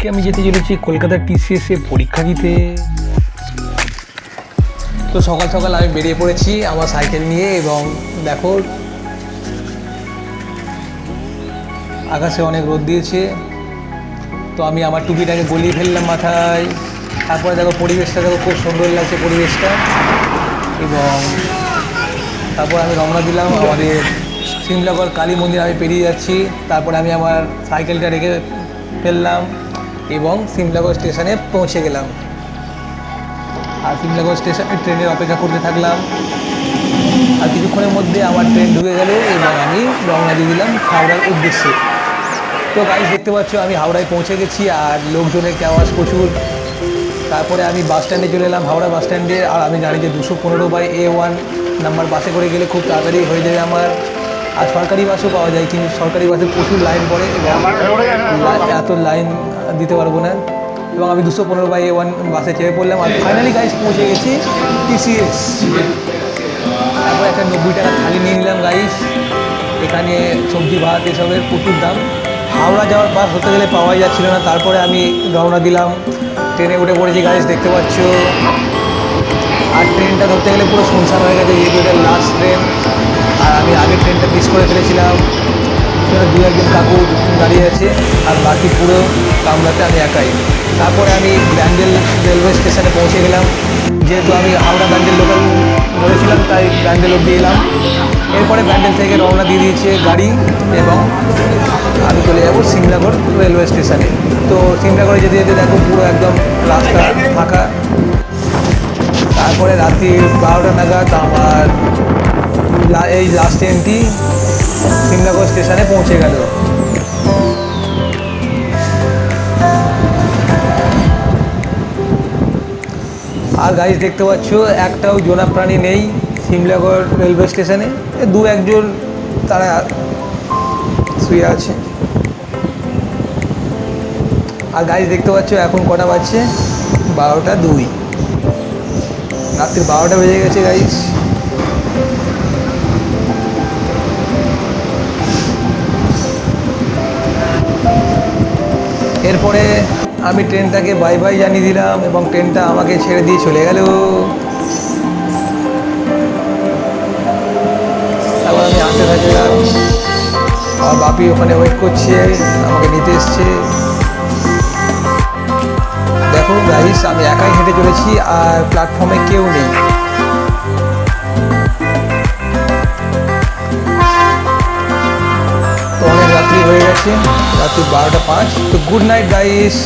আজকে আমি যেতে চলেছি টিসিএস এ পরীক্ষা দিতে। তো সকাল সকাল আমি বেরিয়ে পড়েছি আমার সাইকেল নিয়ে এবং দেখো, আকাশে অনেক রোদ দিয়েছে। তো আমি আমার টুপিটাকে গলিয়ে ফেললাম মাথায়। তারপরে দেখো পরিবেশটা দেখো খুব সুন্দর লাগছে পরিবেশটা। এবং তারপর আমি রওনা দিলাম আমাদের সিমলাগড় কালী মন্দির, আমি পেরিয়ে যাচ্ছি। তারপরে আমি আমার সাইকেলটা রেখে ফেললাম। এবং সিমলাগড় স্টেশনে পৌঁছে গেলাম। আর সিমলাগড় স্টেশনে ট্রেনের অপেক্ষা করতে থাকলাম। আর কিছুক্ষণের মধ্যে আমার ট্রেন ঢুকে গেল এবং আমি রওনা দিয়ে দিলাম হাওড়ার উদ্দেশ্যে। তো গাড়ি দেখতে পাচ্ছ আমি হাওড়ায় পৌঁছে গেছি আর লোকজনের আওয়াজ প্রচুর। তারপরে আমি বাস স্ট্যান্ডে চলে এলাম, হাওড়া বাস স্ট্যান্ডে আর আমি জানি যে দুশো পনেরো বাই এ ওয়ান নাম্বার বাসে করে গেলে খুব তাড়াতাড়ি হয়ে যাবে আমার। আর সরকারি বাসও পাওয়া যায়, কিন্তু সরকারি বাসে প্রচুর লাইন পড়ে এত লাইন দিতে পারব না। এবং আমি দুশো পনেরো বাই ওয়ান বাসে চেপে পড়লাম আর ফাইনালি গাইস পৌঁছে গেছি টিসিএস তারপর একটা নব্বই টাকা থালি নিয়ে নিলাম গাইস এখানে সবজি, ভাত এসবের প্রচুর দাম। হাওড়া যাওয়ার বাস হতে গেলে পাওয়াই যাচ্ছিল না। তারপরে আমি রওনা দিলাম। ট্রেনে উঠে পড়েছি গাইস দেখতে পাচ্ছ। আর ট্রেনটা ধরতে গেলে পুরো শুনশান হয়ে গেছে, যেহেতু এটা লাস্ট ট্রেন দাঁড়িয়ে আছে আর বাকি পুরো কামরাতে আমি একাই। তারপরে আমি ব্যান্ডেল রেলওয়ে স্টেশনে পৌঁছে গেলাম। যেহেতু আমি হাওড়া ব্যান্ডেল লোকাল ধরেছিলাম, তাই ব্যান্ডেল অব্দি এলাম। এরপরে ব্যান্ডেল থেকে রওনা দিয়ে দিয়েছে গাড়ি এবং আমি চলে যাব সিমলাগড় রেলওয়ে স্টেশনে। তো সিমলাগড়ে যেতে যেতে দেখো পুরো একদম রাস্তা ফাঁকা। তারপরে রাত্রি বারোটা নাগাদ আমার এই লাস্ট ট্রেনটি সিমলাগড় স্টেশনে পৌঁছে গেল। আর গাইজ দেখতে পাচ্ছ, একটাও জোনা প্রাণী নেই সিমলাগড় রেলওয়ে স্টেশনে। দু একজন তারা শুয়ে আছে। আর গাইজ দেখতে পাচ্ছ, এখন কটা বাজছে? বারোটা দুই। রাত্রি বারোটা বেজে গেছে গাইজ এরপরে আমি ট্রেনটাকে বাই বাই জানিয়ে দিলাম এবং ট্রেনটা আমাকে ছেড়ে দিয়ে চলে গেল। তারপর আমি হাঁটতে থাকলাম। আর বাপি ওখানে ওয়েট করছে, আমাকে নিতে এসছে। দেখো গাইস আমি একাই হেঁটে চলেছি আর প্ল্যাটফর্মে কেউ নেই। গেছে রাত্রি বারোটা পাঁচ। তো গুড নাইট গাইস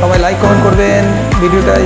সবাই লাইক কমেন্ট করবেন। ভিডিওটাই